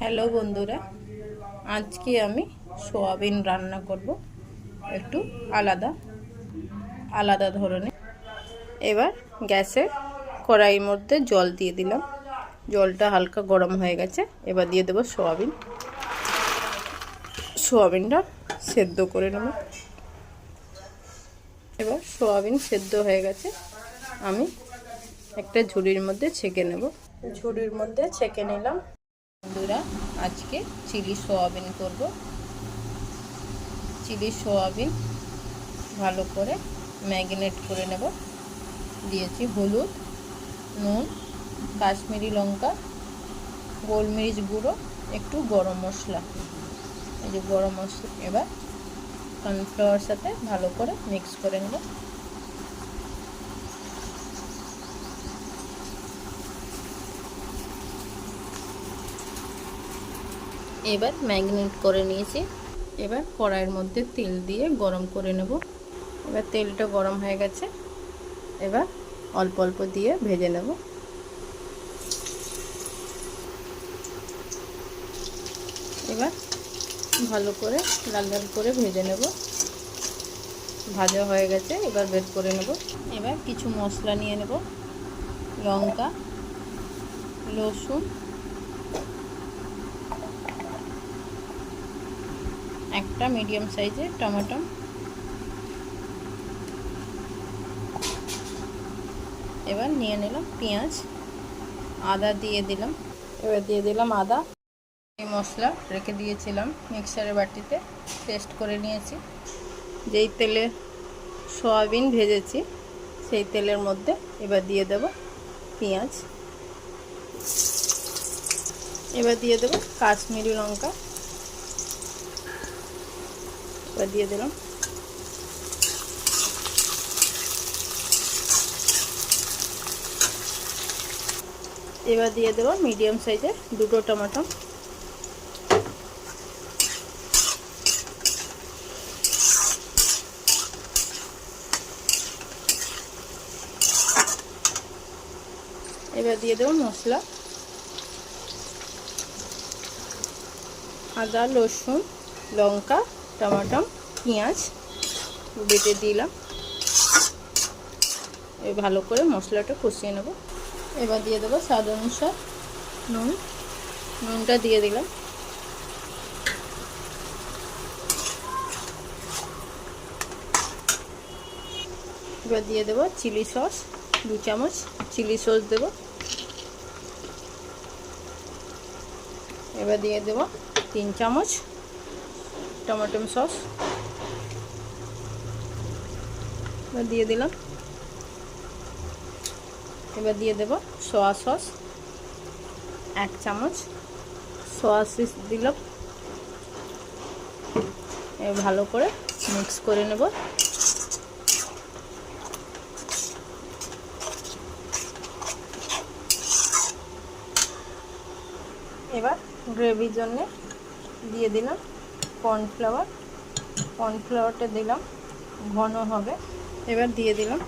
Hello বন্ধুরা, আজকে আমি সোয়াবিন রান্না করব একটু আলাদা আলাদা ধরনের। এবার গ্যাসে কড়াইয়ের মধ্যে জল দিয়ে দিলাম। জলটা হালকা গরম হয়ে গেছে, এবার দিয়ে দেবো সোয়াবিন। সোয়াবিনটা সেদ্ধ করে নেব। এবার সোয়াবিন সেদ্ধ হয়ে গেছে, আমি একটা ঝুড়ির মধ্যে ছেঁকে নেব। ঝুড়ির মধ্যে ছেঁকে নিলাম। বন্ধুরা, আজকে চিলি সোয়াবিন করব। চিলি সোয়াবিন ভালো করে ম্যাগনেট করে নেব। দিয়েছি হলুদ, নুন, কাশ্মীরি লঙ্কা, গোলমরিচ গুঁড়ো, একটু গরম মশলা। এই যে গরম মশলা, এবার কর্নফ্লাওয়ার সাথে ভালো করে মিক্স করে নেব। এবার ম্যাগনেট করে নিয়েছি। এবার কড়াইয়ের মধ্যে তেল দিয়ে গরম করে নেব। এবার তেলটা গরম হয়ে গেছে। এবার অল্প অল্প দিয়ে ভেজে নেব। এবার ভালো করে লাল লাল করে ভেজে নেব। ভাজা হয়ে গেছে, এবার বের করে নেব। এবার কিছু মশলা নিয়ে নেব। লঙ্কা, রসুন একটা মিডিয়াম সাইজের টমেটো। এবার নিয়ে নিলাম পেঁয়াজ। আদা দিয়ে দিলাম। এবার দিয়ে দিলাম আদা। এই মশলা রেখে দিয়েছিলাম মিক্সারের বাটিতে। পেস্ট করে নিয়েছি। যেই তেলে সয়াবিন ভেজেছি, সেই তেলের মধ্যে এবার দিয়ে দেব পেঁয়াজ। এবার দিয়ে দেব কাশ্মীরি লঙ্কা। এবার দিয়ে দিলাম। এবার দিয়ে দেবো মিডিয়াম সাইজের দুটো টমেটো। এবার দিয়ে দেবো মশলা। আদা, রসুন, লঙ্কা টমাটো, পেঁয়াজ বেটে দিলাম। এবার ভালো করে মশলাটা কষিয়ে নেব। এবার দিয়ে দেবো স্বাদ অনুসার নুন। নুনটা দিয়ে দিলাম। এবার দিয়ে দেবো চিলি সস, দু চামচ চিলি সস দেবো। এবার দিয়ে দেবো তিন চামচ টমেটো সস। এবার দিয়ে দিলাম। এবার দিয়ে দেব সোয়া সস। এক চামচ সোয়া সস দিলাম। ভালো করে মিক্স করে নেব। এবার গ্রেভির জন্যে দিয়ে দিলাম কর্নফ্লাওয়ার। কর্নফ্লাওয়ারটা দিলাম, ঘন হবে। এবার দিয়ে দিলাম।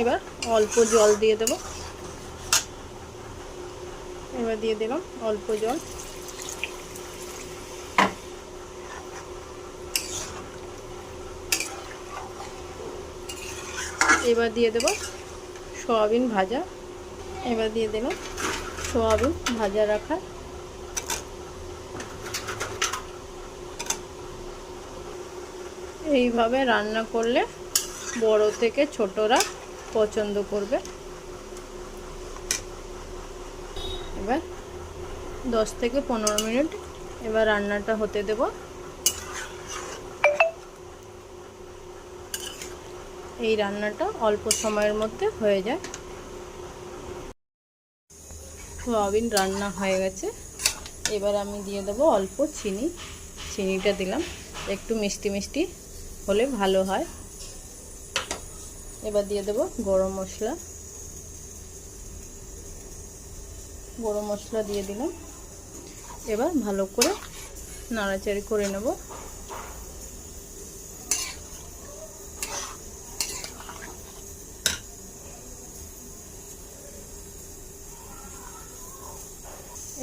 এবার অল্প জল দিয়ে দেব। এবার দিয়ে দিলাম অল্প জল। এবার দিয়ে দেব সয়াবিন ভাজা। এবার দিয়ে দিলাম সয়াবিন ভাজা রাখা। এইভাবে রান্না করলে বড় থেকে ছোটরা পছন্দ করবে। এবার দশ থেকে পনেরো মিনিট এবার রান্নাটা হতে দেব। এই রান্নাটা অল্প সময়ের মধ্যে হয়ে যায়। সোয়াবিন রান্না হয়ে গেছে। এবার আমি দিয়ে দেবো অল্প চিনি। চিনিটা দিলাম। একটু মিষ্টি মিষ্টি হলে ভালো হয়। এবার দিয়ে দেবো গরম মশলা। গরম মশলা দিয়ে দিলাম। এবার ভালো করে নাড়াচাড়ি করে নেব।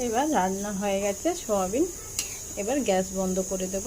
এবার রান্না হয়ে গেছে সোয়াবিন। এবার গ্যাস বন্ধ করে দেব।